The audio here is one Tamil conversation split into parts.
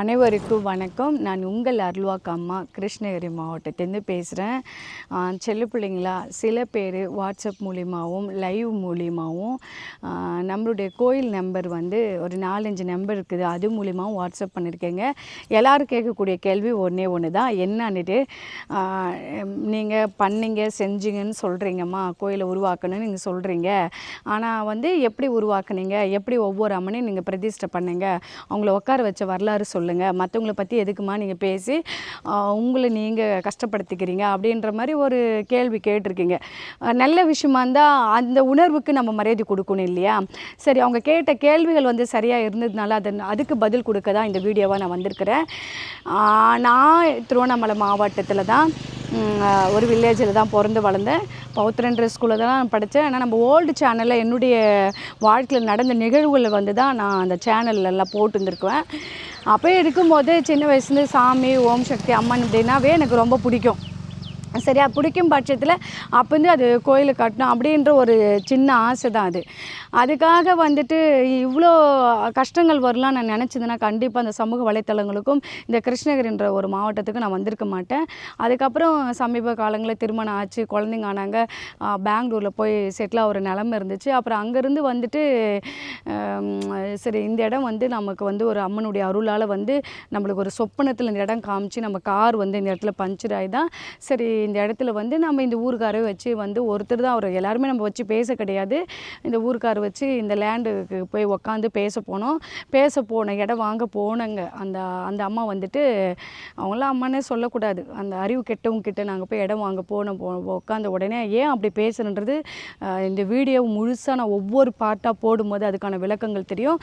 அனைவருக்கும் வணக்கம். நான் உங்கள் அருள்வாக்கு அம்மா கிருஷ்ணகிரி மாவட்டத்திலேருந்து பேசுகிறேன் செல்ல பிள்ளைங்களா சில பேர் வாட்ஸ்அப் மூலியமாகவும் லைவ் மூலியமாகவும் நம்மளுடைய கோயில் நம்பர் வந்து ஒரு நாலஞ்சு நம்பர் இருக்குது. அது மூலியமாகவும் வாட்ஸ்அப் பண்ணியிருக்கேங்க எல்லோரும் கேட்கக்கூடிய கேள்வி ஒன்றே ஒன்று தான் என்னன்னுட்டு நீங்கள் பண்ணீங்க செஞ்சீங்கன்னு சொல்கிறீங்கம்மா கோயிலை உருவாக்கணும்னு நீங்கள் சொல்கிறீங்க ஆனால் வந்து எப்படி உருவாக்குனீங்க? எப்படி ஒவ்வொரு அம்மனையும் நீங்கள் பிரதிஷ்டை பண்ணுங்க? அவங்கள உட்கார வச்ச வரலாறு சொல்லுங்கள் மற்றவங்கள பற்றி எதுக்குமா நீங்கள் பேசி உங்களை நீங்கள் கஷ்டப்படுத்திக்கிறீங்க அப்படின்ற மாதிரி ஒரு கேள்வி கேட்டிருக்கீங்க. நல்ல விஷயமா இருந்தால் அந்த உணர்வுக்கு நம்ம மரியாதை கொடுக்கணும் இல்லையா? சரி அவங்க கேட்ட கேள்விகள் வந்து சரியாக இருந்ததுனால அதை அதுக்கு பதில் கொடுக்க தான் இந்த வீடியோவாக நான் வந்திருக்கிறேன். நான் திருவண்ணாமலை மாவட்டத்தில் தான் ஒரு வில்லேஜில் தான் பிறந்து வளர்ந்தேன். பௌத்திரன்ற ஸ்கூலில் தான் நான் படித்தேன் ஆனால் நம்ம ஓல்டு சேனலில் என்னுடைய வாழ்க்கையில் நடந்த நிகழ்வுகளை வந்து தான் நான் அந்த சேனல்லாம் போட்டு இருந்திருக்குவேன் அப்போ இருக்கும்போது சின்ன வயசுலேருந்து சாமி ஓம் சக்தி அம்மன் அப்படின்னாவே எனக்கு ரொம்ப பிடிக்கும். சரியா? பிடிக்கும் பட்சத்தில் அப்போ வந்து அது கோயிலை கட்டணும் அப்படின்ற ஒரு சின்ன ஆசை தான் அது. அதுக்காக வந்துட்டு இவ்வளோ கஷ்டங்கள் வரலாம் நான் நினச்சதுன்னா கண்டிப்பாக அந்த சமூக வலைத்தளங்களுக்கும் இந்த கிருஷ்ணகிரின்ற ஒரு மாவட்டத்துக்கு நான் வந்திருக்க மாட்டேன். அதுக்கப்புறம் சமீப காலங்களில் திருமணம் ஆச்சு குழந்தைங்க ஆனாங்க. பெங்களூரில் போய் செட்டில் ஆகிற நிலமை இருந்துச்சு. அப்புறம் அங்கேருந்து வந்துட்டு சரி இந்த இடம் வந்து நமக்கு வந்து ஒரு அம்மனுடைய அருளால் வந்து நம்மளுக்கு ஒரு சொப்பனத்தில் இந்த இடம் காமிச்சு நம்ம கார் வந்து இந்த இடத்துல பஞ்சர் ஆகி தான் சரி இந்த இடத்துல வந்து நம்ம இந்த ஊருக்காரை வச்சு வந்து ஒருத்தர் தான் அவர் எல்லாருமே நம்ம வச்சு பேச கிடையாது. இந்த ஊருக்கார் வச்சு இந்த லேண்டுக்கு போய் உக்காந்து பேச போனோம். பேச போன இடம் வாங்க போனங்க. அந்த அந்த அம்மா வந்துட்டு அவங்களாம் அம்மானே சொல்லக்கூடாது. அந்த அறிவு கெட்டவங்க கிட்ட நாங்கள் போய் இடம் வாங்க போனோம் போ உட்காந்த உடனே ஏன் அப்படி பேசுறன்றது இந்த வீடியோ முழுசாக நான் ஒவ்வொரு பாட்டாக போடும்போது அதுக்கான விளக்கங்கள் தெரியும்.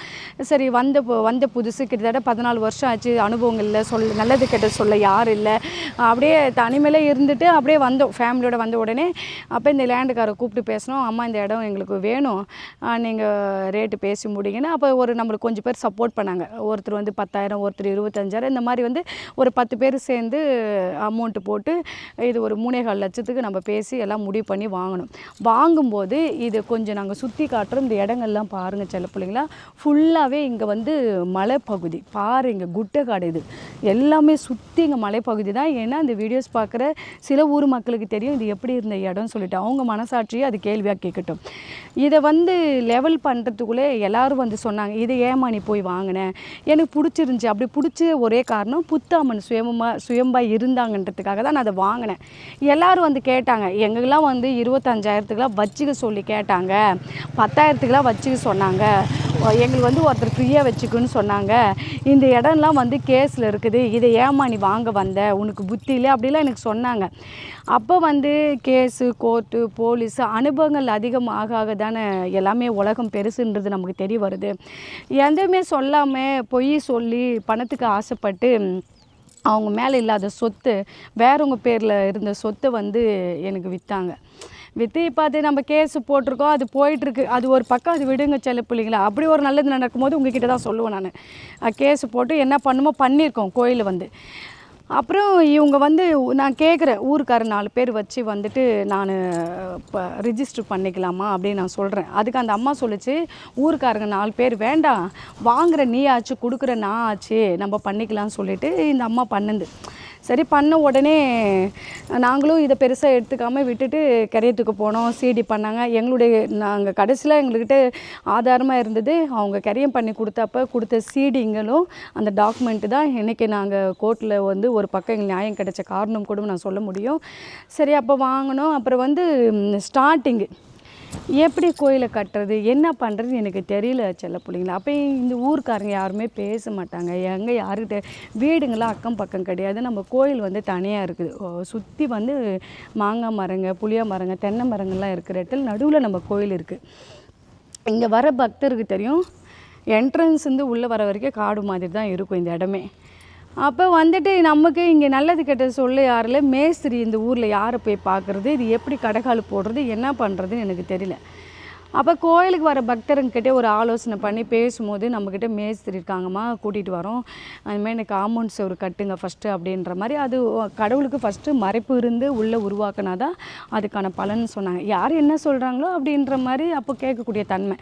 சரி வந்த வந்த புதுசு கிட்டத்தட்ட பதினாலு வருஷம் ஆச்சு. அனுபவங்கள் இல்லை. சொல் நல்லது கெட்டது சொல்ல யாரும் இல்லை. அப்படியே தனிமையில் இருந்துட்டு அப்படியே வந்தோம் ஃபேமிலியோட வந்த உடனே அப்போ இந்த லேண்டுக்காரை கூப்பிட்டு பேசினோம். அம்மா இந்த இடம் எங்களுக்கு வேணும். நீங்கள் ரேட்டு பேசி முடிங்கன்னா. அப்போ ஒரு நம்மளுக்கு கொஞ்சம் பேர் சப்போர்ட் பண்ணாங்க. ஒருத்தர் வந்து பத்தாயிரம் ஒருத்தர் இருபத்தஞ்சாயிரம். இந்த மாதிரி வந்து ஒரு பத்து பேர் சேர்ந்து அமௌண்ட்டு போட்டு இது ஒரு மூணே கால் லட்சத்துக்கு நம்ம பேசி எல்லாம் முடிவு பண்ணி வாங்கணும் வாங்கும்போது இது கொஞ்சம் நாங்கள் சுற்றி காட்டுறோம் இந்த இடங்கள்லாம் பாருங்கள் செல்ல பிள்ளைங்களா. ஃபுல்லாகவே இங்கே வந்து மலைப்பகுதி. பாருங்க குட்டைக்காடு இது. எல்லாமே சுற்றி இங்கே மலைப்பகுதி தான். ஏன்னா இந்த வீடியோஸ் பார்க்குற சில ஊர் மக்களுக்கு தெரியும் இது எப்படி இருந்த இடம்னு சொல்லிட்டு. அவங்க மனசாட்சியை அது கேள்வியாக கேட்கட்டும். இதை வந்து லெவல் பண்ணுறதுக்குள்ளே எல்லாரும் வந்து சொன்னாங்க இது ஏமா நீ போய் வாங்கினேன் எனக்கு பிடிச்சிருந்துச்சி. அப்படி பிடிச்ச ஒரே காரணம் புத்தாமன் சுயமாக சுயம்பாக இருந்தாங்கன்றதுக்காக தான் நான் அதை வாங்கினேன். எல்லாரும் வந்து கேட்டாங்க எங்களுக்கெல்லாம் வந்து இருபத்தஞ்சாயிரத்துக்குலாம் வச்சுக்க சொல்லி கேட்டாங்க. பத்தாயிரத்துக்குலாம் வச்சுக்க சொன்னாங்க. எங்களுக்கு வந்து ஒருத்தர் ஃப்ரீயாக வச்சுக்குன்னு சொன்னாங்க. இந்த இடம்லாம் வந்து கேஸில் இருக்குது. இதை ஏமா நீ வாங்க வந்த? உனக்கு புத்தி இல்லை அப்படிலாம் எனக்கு சொன்னாங்க. அப்போ வந்து கேஸு கோர்ட்டு போலீஸ் அனுபவங்கள் அதிகம் ஆக ஆக தானே எல்லாமே உலகம் பெருசுன்றது நமக்கு தெரிய வருது. எதுவுமே சொல்லாமல் பொய் சொல்லி பணத்துக்கு ஆசைப்பட்டு அவங்க மேலே இல்லாத சொத்து வேறவங்க பேரில் இருந்த சொத்தை வந்து எனக்கு விற்றாங்க விற்று இப்போ அது நம்ம கேஸ் போட்டிருக்கோம் அது போயிட்டுருக்கு. அது ஒரு பக்கம் அது விடுங்க செல்ல பிள்ளைங்களா அப்படி ஒரு நல்லது நடக்கும்போது உங்ககிட்ட தான் சொல்லுவேன் நான். கேஸ் போட்டு என்ன பண்ணுமோ பண்ணியிருக்கோம் கோயில் வந்து. அப்புறம் இவங்க வந்து நான் கேட்குறேன் ஊருக்கார நாலு பேர் வச்சு வந்துட்டு நான் இப்போ ரிஜிஸ்டர் பண்ணிக்கலாமா அப்படின்னு நான் சொல்கிறேன் அதுக்கு அந்த அம்மா சொல்லிச்சு ஊருக்காரங்க நாலு பேர் வேண்டாம் வாங்குகிற நீ ஆச்சு கொடுக்குற நான் ஆச்சு நம்ம பண்ணிக்கலாம்னு சொல்லிட்டு இந்த அம்மா பண்ணுது. சரி பண்ண உடனே நாங்களும் இதை பெருசாக எடுத்துக்காமல் விட்டுட்டு கரையத்துக்கு போனோம். சிடி பண்ணாங்க. எங்களுடைய நாங்கள் கடைசியில் எங்கள்கிட்ட ஆதாரமாக இருந்தது. அவங்க கரியம் பண்ணி கொடுத்தப்ப கொடுத்த சீடிங்களும் அந்த டாக்குமெண்ட்டு தான் இன்றைக்கி நாங்கள் கோர்ட்டில் வந்து ஒரு பக்கம் எங்களுக்கு நியாயம் கிடைச்ச காரணம் கூட நான் சொல்ல முடியும். சரி அப்போ வாங்கினோம். அப்புறம் வந்து ஸ்டார்டிங்கு எப்படி கோயிலை கட்டுறது என்ன பண்ணுறது எனக்கு தெரியல செல்ல பிள்ளைங்களா. அப்போ இந்த ஊருக்காரங்க யாருமே பேச மாட்டாங்க. எங்கே யாருக்கிட்ட வீடுங்களாம் அக்கம் பக்கம் கிடையாது. நம்ம கோயில் வந்து தனியாக இருக்குது. சுற்றி வந்து மாங்காய் மரங்க புளிய மரங்க தென்னை மரங்கள்லாம் இருக்கிற இடத்துல நடுவில் நம்ம கோயில் இருக்குது இங்கே வர பக்தருக்கு தெரியும் என்ட்ரன்ஸ் வந்து உள்ளே வர வரைக்கும் காடு மாதிரி தான் இருக்கும் இந்த இடமே. அப்போ வந்துட்டு நமக்கு இங்கே நல்லது கெட்டது சொல்ல யாரில் மேஸ்திரி இந்த ஊரில் யாரை போய் பார்க்குறது இது எப்படி கடைக்கால் போடுறது? என்ன பண்ணுறதுன்னு எனக்கு தெரியல. அப்போ கோயிலுக்கு வர பக்தருங்கிட்டே ஒரு ஆலோசனை பண்ணி பேசும்போது நம்மக்கிட்ட மேஸ்திரி இருக்காங்கம்மா கூட்டிகிட்டு வரோம். அதுமாதிரி எனக்கு காம்பவுண்ட் ஒரு கட்டுங்க ஃபஸ்ட்டு அப்படின்ற மாதிரி அது கடவுளுக்கு ஃபஸ்ட்டு மறைப்பு இருந்து உள்ளே உருவாக்கினா தான் அதுக்கான பலன் சொன்னாங்க. யார் என்ன சொல்கிறாங்களோ அப்படின்ற மாதிரி அப்போ கேட்கக்கூடிய தன்மை.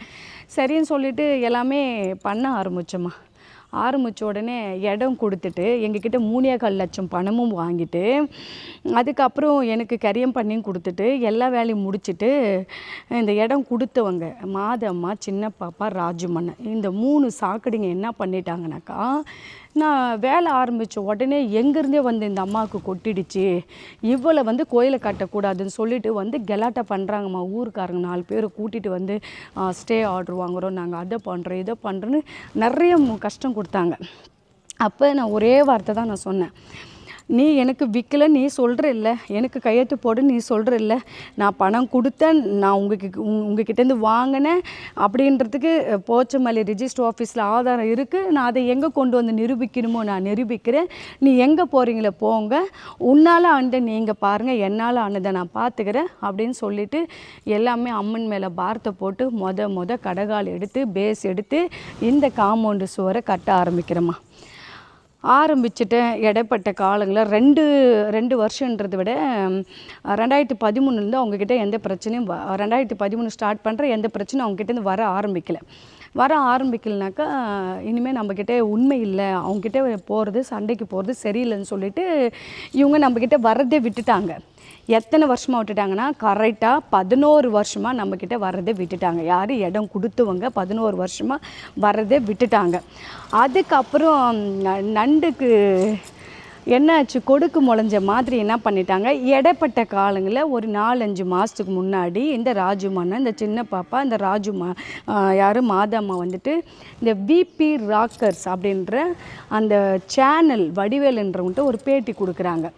சரின்னு சொல்லிவிட்டு எல்லாமே பண்ண ஆரம்பிச்சோம்மா. ஆரம்பித்த உடனே இடம் கொடுத்துட்டு எங்ககிட்ட மூணே கால் லட்சம் பணமும் வாங்கிட்டு அதுக்கப்புறம் எனக்கு கரியம் பண்ணியும் கொடுத்துட்டு எல்லா வேலையும் முடிச்சிட்டு இந்த இடம் கொடுத்தவங்க மாதம்மா சின்ன பாப்பா ராஜுமண்ணன் இந்த மூணு சாக்கடைங்க என்ன பண்ணிட்டாங்கனாக்கா நான் வேலை ஆரம்பித்த உடனே எங்கேருந்தே வந்து இந்த அம்மாவுக்கு கொட்டிடுச்சு. இவ்வளோ வந்து கோயிலை கட்டக்கூடாதுன்னு சொல்லிட்டு வந்து கெலாட்டா பண்ணுறாங்கம்மா ஊருக்காரங்க நாலு பேரை கூட்டிகிட்டு வந்து ஸ்டே ஆர்டர் வாங்குகிறோம் நாங்கள் அதை பண்ணுறோம் இதை பண்ணுறோன்னு நிறைய கஷ்டம் கொடுத்தாங்க. அப்போ நான் ஒரே வார்த்தை தான் நான் சொன்னேன். நீ எனக்கு விற்கல நீ சொல்கிற இல்லை எனக்கு கையெழுத்து போடு நீ சொல்கிற இல்லை நான் பணம் கொடுத்தேன் நான் உங்களுக்கு உங்ககிட்டேருந்து வாங்கினேன் அப்படின்றதுக்கு போச்சமல்லி ரிஜிஸ்டர் ஆஃபீஸில் ஆதாரம் இருக்குது நான் அதை எங்கே கொண்டு வந்து நிரூபிக்கணுமோ நான் நிரூபிக்கிறேன். நீ எங்கே போகிறீங்களோ போங்க. உன்னால் ஆனதை நீங்கள் பாருங்கள் என்னால் ஆனதை நான் பார்த்துக்கிறேன் அப்படின்னு சொல்லிட்டு எல்லாமே அம்மன் மேலே பாரத்தை போட்டு மொத மொத கடகால் எடுத்து பேஸ் எடுத்து இந்த காம்பவுண்டு சுவரை கட்ட ஆரம்பிக்கிறேம்மா. ஆரம்பிச்சிட்டேன் இடைப்பட்ட காலங்களில் ரெண்டு ரெண்டு வருஷன்றதை விட ரெண்டாயிரத்தி பதிமூணுலேருந்து அவங்கக்கிட்ட எந்த பிரச்சனையும் வ- ரெண்டாயிரத்தி பதிமூணு ஸ்டார்ட் பண்ணுற எந்த பிரச்சனையும் அவங்ககிட்டேருந்து வர ஆரம்பிக்கலை. வர ஆரம்பிக்கலனாக்கா இனிமேல் நம்மக்கிட்ட உண்மை இல்லை. அவங்கக்கிட்ட போகிறது சண்டைக்கு போகிறது சரியில்லைன்னு சொல்லிட்டு இவங்க நம்மக்கிட்ட வர்றதே விட்டுட்டாங்க. எத்தனை வருஷமாக விட்டுட்டாங்கன்னா கரெக்டாக பதினோரு வருஷமாக நம்மக்கிட்ட வர்றதை விட்டுட்டாங்க. யார்? இடம் கொடுத்தவங்க பதினோரு வருஷமாக வர்றதை விட்டுட்டாங்க. அதுக்கப்புறம் ந- நண்டுக்கு என்னாச்சு? கொடுக்கு முளைஞ்ச மாதிரி என்ன பண்ணிட்டாங்க? இடைப்பட்ட காலங்களில் ஒரு நாலஞ்சு மாதத்துக்கு முன்னாடி இந்த ராஜுமானா இந்த சின்ன பாப்பா இந்த ராஜு மா யார்? மாதம்மா வந்துட்டு இந்த விபி ராக்கர்ஸ் அப்படின்ற அந்த சேனல் வடிவேலுன்றவங்கள்ட்ட ஒரு பேட்டி கொடுக்குறாங்க.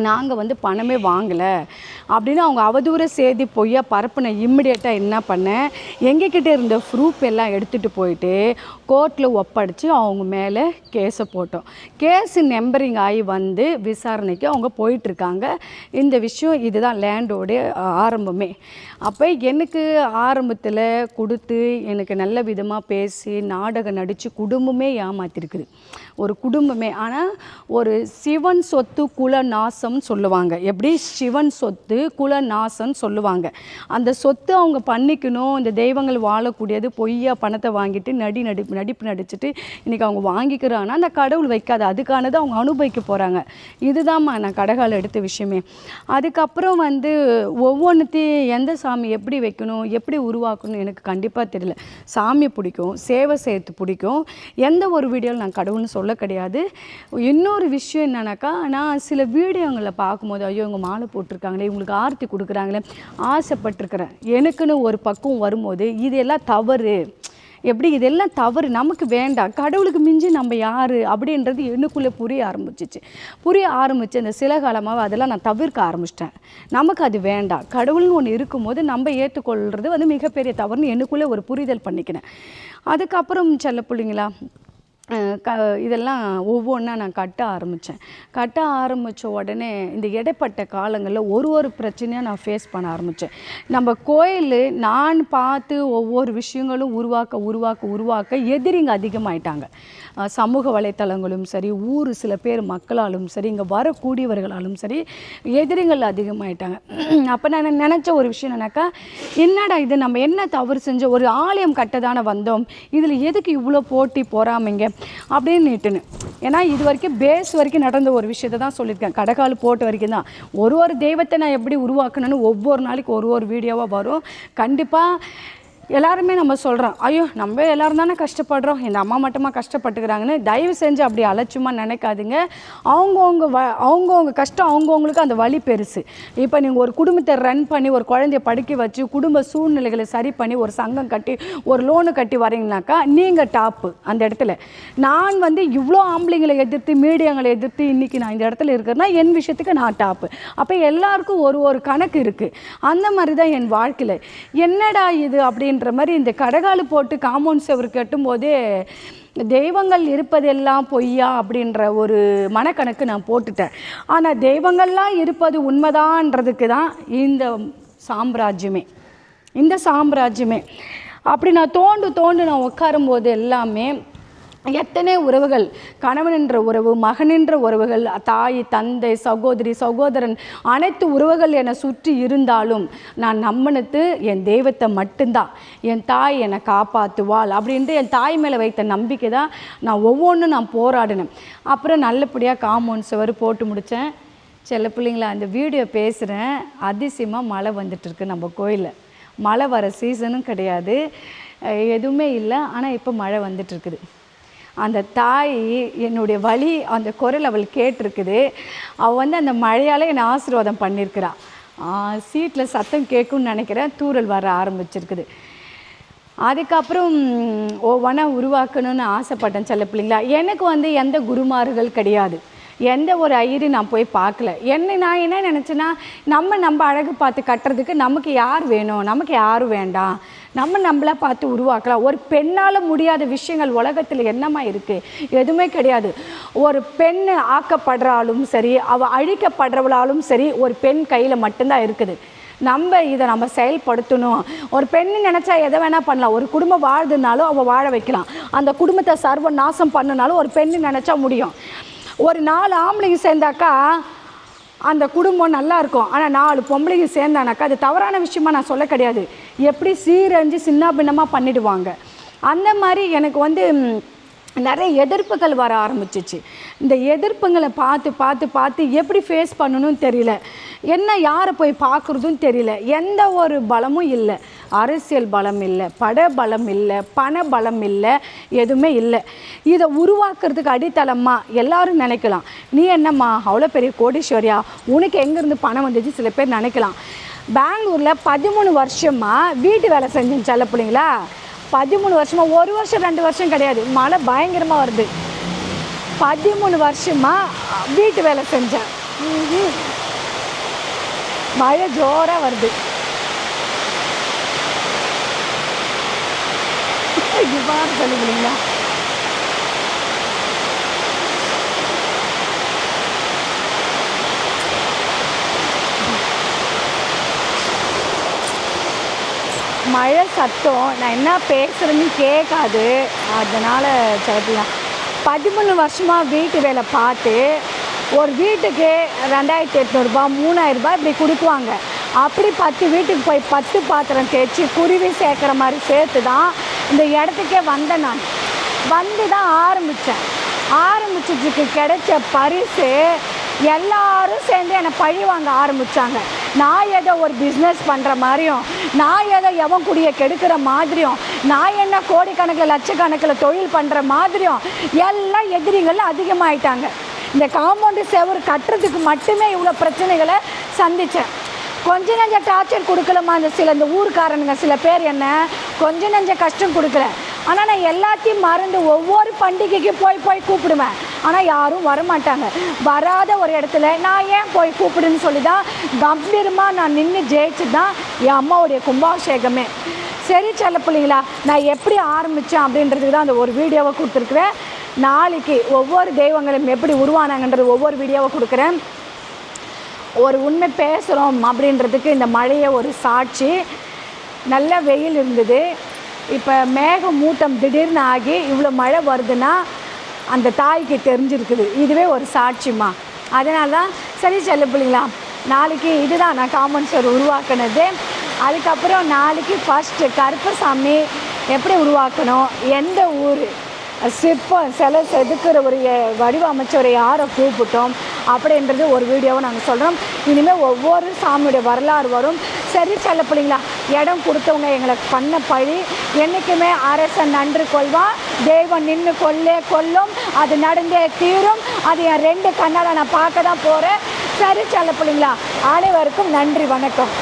நாங்கள் வந்து பணமே வாங்கலை. அப்படின்னு அவங்க அவதூற செய்தி பொய்யா பரப்புன இம்மிடியேட்டாக என்ன பண்ணேன் எங்ககிட்ட இருந்த ப்ரூஃப் எல்லாம் எடுத்துகிட்டு போயிட்டு கோர்ட்டில் ஒப்படைச்சு அவங்க மேலே கேஸை போட்டோம். கேஸு நம்பரிங் ஆகி வந்து விசாரணைக்கு அவங்க போயிட்டுருக்காங்க. இந்த விஷயம் இதுதான் லேண்டோடைய ஆரம்பமே. அப்போ எனக்கு ஆரம்பத்தில் கொடுத்து எனக்கு நல்ல விதமாக பேசி நாடகம் நடித்து குடும்பமே ஏமாத்திருக்குது. ஒரு குடும்பமே. ஆனால் ஒரு சிவன் சொத்து குல நாசம்னு சொல்லுவாங்க. எப்படி? சிவன் சொத்து குல நாசம்னு சொல்லுவாங்க. அந்த சொத்து அவங்க பண்ணிக்கணும். இந்த தெய்வங்கள் வாழக்கூடியது பொய்யா பணத்தை வாங்கிட்டு நடி நடிப்பு நடிப்பு நடிச்சுட்டு இன்றைக்கி அவங்க வாங்கிக்கிறாங்கன்னா அந்த கடவுள் வைக்காது அதுக்கானது அவங்க அனுபவிக்க போகிறாங்க இதுதாம்மா நான் கடகால் எடுத்த விஷயமே. அதுக்கப்புறம் வந்து ஒவ்வொன்றுத்தையும் எந்த சாமி எப்படி வைக்கணும்? எப்படி உருவாக்கணும் எனக்கு கண்டிப்பாக தெரியல. சாமி பிடிக்கும் சேவை செய்யறது பிடிக்கும். எந்த ஒரு வீடியோவில் நான் கடவுள்னு சொல்ல கிடையாது. இன்னொரு விஷயம் என்னன்னாக்கா நான் சில வீடியோங்களை பார்க்கும்போது ஐயோ இவங்க மாலை போட்டிருக்காங்களே இவங்களுக்கு ஆர்த்தி கொடுக்குறாங்களே ஆசைப்பட்டிருக்கிறேன். எனக்குன்னு ஒரு பக்குவம் வரும்போது இதெல்லாம் தவறு. எப்படி இதெல்லாம் தவறு? நமக்கு வேண்டாம். கடவுளுக்கு மிஞ்சி நம்ம யார்? அப்படின்றது எனக்குள்ளே புரிய ஆரம்பிச்சிச்சு. புரிய ஆரம்பிச்சு அந்த சில காலமாக அதெல்லாம் நான் தவிர்க்க ஆரம்பிச்சிட்டேன். நமக்கு அது வேண்டாம். கடவுள்னு ஒன்று இருக்கும்போது நம்ம ஏற்றுக்கொள்கிறது வந்து மிகப்பெரிய தவறுன்னு எனக்குள்ளே ஒரு புரிதல் பண்ணிக்கினேன். அதுக்கப்புறம் செல்ல பிள்ளைங்களா க இதெல்லாம் ஒவ்வொன்றா நான் கட்ட ஆரம்பித்தேன் கட்ட ஆரம்பித்த உடனே இந்த இடைப்பட்ட காலங்களில் ஒரு ஒரு பிரச்சனையாக நான் ஃபேஸ் பண்ண ஆரம்பித்தேன் நம்ம கோயில் நான் பார்த்து ஒவ்வொரு விஷயங்களும் உருவாக்க உருவாக்க உருவாக்க எதிரிங்க அதிகமாயிட்டாங்க. சமூக வலைத்தளங்களும் சரி ஊர் சில பேர் மக்களாலும் சரி இங்கே வரக்கூடியவர்களாலும் சரி எதிரிகள் அதிகமாயிட்டாங்க. அப்போ நான் நினச்ச ஒரு விஷயம் என்னக்கா என்னடா இது? நம்ம என்ன தவறு செஞ்ச ஒரு ஆலயம் கட்டதான வந்தோம். இதில் எதுக்கு இவ்வளோ போட்டி போகிறாமங்க அப்படின்னு நீட்டுன்னு. ஏன்னா இது வரைக்கும் பேஸ் வரைக்கும் நடந்த ஒரு விஷயத்தை தான் சொல்லியிருக்கேன். கடைக்கால் போட்ட வரைக்கும் தான். ஒரு ஒரு தெய்வத்தை நான் எப்படி உருவாக்கணும்னு ஒவ்வொரு நாளைக்கு ஒரு ஒரு வீடியோவாக வரும். கண்டிப்பாக எல்லாருமே நம்ம சொல்கிறோம் ஐயோ நம்ம எல்லோரும் தானே கஷ்டப்படுறோம் இந்த அம்மா மட்டுமா கஷ்டப்பட்டுக்கிறாங்கன்னு தயவு செஞ்சு அப்படி அலட்சியமாக நினைக்காதுங்க. அவங்கவுங்க வ அவங்கவுங்க கஷ்டம் அவங்கவுங்களுக்கு அந்த வழி பெருசு. இப்போ நீங்கள் ஒரு குடும்பத்தை ரன் பண்ணி ஒரு குழந்தைய படிக்க வச்சு குடும்ப சூழ்நிலைகளை சரி பண்ணி ஒரு சங்கம் கட்டி ஒரு லோனு கட்டி வரீங்கனாக்கா நீங்கள் டாப்பு அந்த இடத்துல. நான் வந்து இவ்வளோ ஆம்பளைங்களை எதிர்த்து மீடியாங்களை எதிர்த்து இன்றைக்கி நான் இந்த இடத்துல இருக்கிறேன்னா என் விஷயத்துக்கு நான் டாப்பு அப்போ எல்லாருக்கும் ஒரு ஒரு கணக்கு இருக்குது அந்த மாதிரி தான் என் வாழ்க்கையில். என்னடா இது? அப்படின்ற மாதிரி இந்த கடகாலு போட்டு காம்பவுண்ட் செவர் கட்டும்போதே தெய்வங்கள் இருப்பதெல்லாம் பொய்யா அப்படின்ற ஒரு மனக்கணக்கு நான் போட்டுட்டேன். ஆனால் தெய்வங்கள்லாம் இருப்பது உண்மைதான்றதுக்கு தான் இந்த சாம்ராஜ்யமே. இந்த சாம்ராஜ்யமே. அப்படி நான் தோண்டு தோண்டு நான் உட்காரும்போது எல்லாமே எத்தனை உறவுகள்? கணவன் என்ற உறவு மகன் என்ற உறவுகள் தாய் தந்தை சகோதரி சகோதரன் அனைத்து உறவுகள் என்னை சுற்றி இருந்தாலும் நான் நம்பினது என் தெய்வத்தை மட்டும்தான். என் தாய் என்னை காப்பாற்றுவாள் அப்படின்ட்டு என் தாய் மேலே வைத்த நம்பிக்கை தான் நான் ஒவ்வொன்றும் நான் போராடினேன். அப்புறம் நல்லபடியாக காம்பவுண்ட் சுவர் போட்டு முடித்தேன் செல்ல பிள்ளைங்களா அந்த வீடியோ பேசுகிறேன் அதிசயமாக மழை வந்துட்டுருக்கு நம்ம கோயிலில். மழை வர சீசனும் கிடையாது. எதுவுமே இல்லை. ஆனால் இப்போ மழை வந்துட்டுருக்குது. அந்த தாய் என்னுடைய வழி அந்த குரல் அவள் கேட்டிருக்குது. அவள் வந்து அந்த மழையால் என்னை ஆசீர்வாதம் பண்ணியிருக்கிறாள் சீட்டில் சத்தம் கேட்கும்னு நினைக்கிறேன். தூறல் வர ஆரம்பிச்சிருக்குது. அதுக்கப்புறம் ஒவ்வொன்றா உருவாக்கணும்னு ஆசைப்பட்டேன் சில பிள்ளைங்களா எனக்கு வந்து எந்த குருமார்கள் கிடையாது. எந்த ஒரு ஐயரு நான் போய் பார்க்கல. என்ன நான் என்ன நினச்சேன்னா நம்ம நம்ம அழகு பார்த்து கட்டுறதுக்கு நமக்கு யார் வேணும்? நமக்கு யாரும் வேண்டாம். நம்ம நம்மளா பார்த்து உருவாக்கலாம். ஒரு பெண்ணால் முடியாத விஷயங்கள் உலகத்தில் என்னமா இருக்குது எதுவுமே கிடையாது. ஒரு பெண் ஆக்கப்படுறாலும் சரி அவள் அழிக்கப்படுறவளாலும் சரி ஒரு பெண் கையில் மட்டும்தான் இருக்குது. நம்ம இதை நம்ம செயல்படுத்தணும். ஒரு பெண்ணு நினச்சா எதை வேணால் பண்ணலாம். ஒரு குடும்பம் வாழ்துனாலும் அவள் வாழ வைக்கலாம். அந்த குடும்பத்தை சர்வ நாசம் பண்ணுனாலும் ஒரு பெண்ணு நினச்சா முடியும். ஒரு நாலு ஆம்பளைங்க சேர்ந்தாக்கா அந்த குடும்பம் நல்லா இருக்கும். ஆனால் நாலு பொம்பளைங்க சேர்ந்தானாக்கா அது தவறான விஷயமா நான் சொல்ல கிடையாது. எப்படி சீரழிஞ்சு சின்ன பின்னமாக பண்ணிடுவாங்க. அந்த மாதிரி எனக்கு வந்து நிறைய எதிர்ப்புகள் வர ஆரம்பிச்சிச்சு. இந்த எதிர்ப்புங்களை பார்த்து பார்த்து பார்த்து எப்படி ஃபேஸ் பண்ணணும்னு தெரியல. என்ன யாரை போய் பார்க்குறதும் தெரியல. எந்த ஒரு பலமும் இல்லை. அரசியல் பலம் இல்லை பட பலம் இல்லை பண பலம் இல்லை எதுவுமே இல்லை. இதை உருவாக்குறதுக்கு அடித்தளமாக எல்லாரும் நினைக்கலாம். நீ என்னம்மா அவ்வளோ பெரிய கோடீஸ்வரியா? உனக்கு எங்கேருந்து பணம் வந்துச்சு? சில பேர் நினைக்கலாம். பெங்களூரில் பதிமூணு வருஷமாக வீட்டு வேலை செஞ்சேன் செல்ல பிள்ளைங்களா பதிமூணு வருஷமா ஒரு வருஷம் ரெண்டு வருஷம் கிடையாது. மழை பயங்கரமாக வருது. பதிமூணு வருஷமா வீட்டு வேலை செஞ்சேன். மழை ஜோராக வருது. இவ்வாறு சொல்லுங்களா மழை சத்தம் நான் என்ன பேசுகிறேன்னு கேட்காது. அதனால் சொல்லலாம் பதிமூணு வருஷமாக வீட்டு வேலை பார்த்து ஒரு வீட்டுக்கு ரெண்டாயிரத்தி எட்நூறுபா மூணாயிரரூபா இப்படி கொடுக்குவாங்க. அப்படி பத்து வீட்டுக்கு போய் பத்து பாத்திரம் தேய்ச்சி குருவி சேர்க்குற மாதிரி சேர்த்து தான் இந்த இடத்துக்கே வந்தேன் நான். வந்து தான் ஆரம்பித்தேன் ஆரம்பிச்சதுக்கு கிடைச்ச பரிசு எல்லாரும் சேர்ந்து என்னை பழி வாங்க ஆரம்பித்தாங்க நான் ஏதோ ஒரு பிஸ்னஸ் பண்ணுற மாதிரியும் நான் ஏதோ எவன் குடியை கெடுக்கிற மாதிரியும் நான் என்ன கோடிக்கணக்கில் லட்சக்கணக்கில் தொழில் பண்ணுற மாதிரியும் எல்லாம் எதிரிகள் அதிகமாகிட்டாங்க இந்த காம்பவுண்டு செவரு கட்டுறதுக்கு மட்டுமே இவ்வளோ பிரச்சனைகளை சந்தித்தேன் கொஞ்ச நஞ்ச டார்ச்சர் கொடுக்கலமா அந்த சில இந்த ஊருக்காரனுங்க சில பேர் என்ன கொஞ்ச நஞ்ச கஷ்டம் கொடுக்கல. ஆனால் நான் எல்லாத்தையும் மறந்து ஒவ்வொரு பண்டிகைக்கு போய் போய் கூப்பிடுவேன். ஆனால் யாரும் வரமாட்டாங்க. வராத ஒரு இடத்துல நான் ஏன் போய் கூப்பிடுன்னு சொல்லி தான் கம்பீரமாக நான் நின்று ஜெயிச்சு தான் என் அம்மாவுடைய கும்பாபிஷேகமே. சரி செல்ல பிள்ளைங்களா நான் எப்படி ஆரம்பித்தேன் அப்படின்றதுக்கு தான் அந்த ஒரு வீடியோவை கொடுத்துருக்குறேன். நாளைக்கு ஒவ்வொரு தெய்வங்களும் எப்படி உருவானாங்கன்றது ஒவ்வொரு வீடியோவை கொடுக்குறேன். ஒரு உண்மை பேசுகிறோம் அப்படின்றதுக்கு இந்த மழையை ஒரு சாட்சி. நல்ல வெயில் இருந்தது. இப்போ மேக மூட்டம் திடீர்னு ஆகி இவ்வளோ மழை வருதுன்னா அந்த தாய்க்கு தெரிஞ்சிருக்குது. இதுவே ஒரு சாட்சிமா அதனால தான் சரி செல்ல பிள்ளைங்களா நாளைக்கு இதுதான் நான் காமன் சார் உருவாக்குனது. அதுக்கப்புறம் நாளைக்கு ஃபஸ்ட்டு கருப்பசாமி எப்படி உருவாக்கணும் எந்த ஊர் சிற்பம் சிலை செதுக்கிற ஒரு வடிவமைச்சரை யாரை கூப்பிட்டோம் அப்படின்றது ஒரு வீடியோவை நாங்கள் சொல்கிறோம் இனிமேல் ஒவ்வொரு சாமியுடைய வரலாறு வரும். சரி செல்ல பிள்ளைங்களா இடம் கொடுத்தவங்க எங்களுக்கு பண்ண பழி. என்றைக்குமே அரசன் நன்று கொள்வான். தெய்வம் நின்று கொள்ளே கொல்லும் அது நடந்தே தீரும். அது என் ரெண்டு கண்ணால் நான் பார்க்க தான் போகிறேன் சரி செல்ல பிள்ளைங்களா அனைவருக்கும் நன்றி வணக்கம்.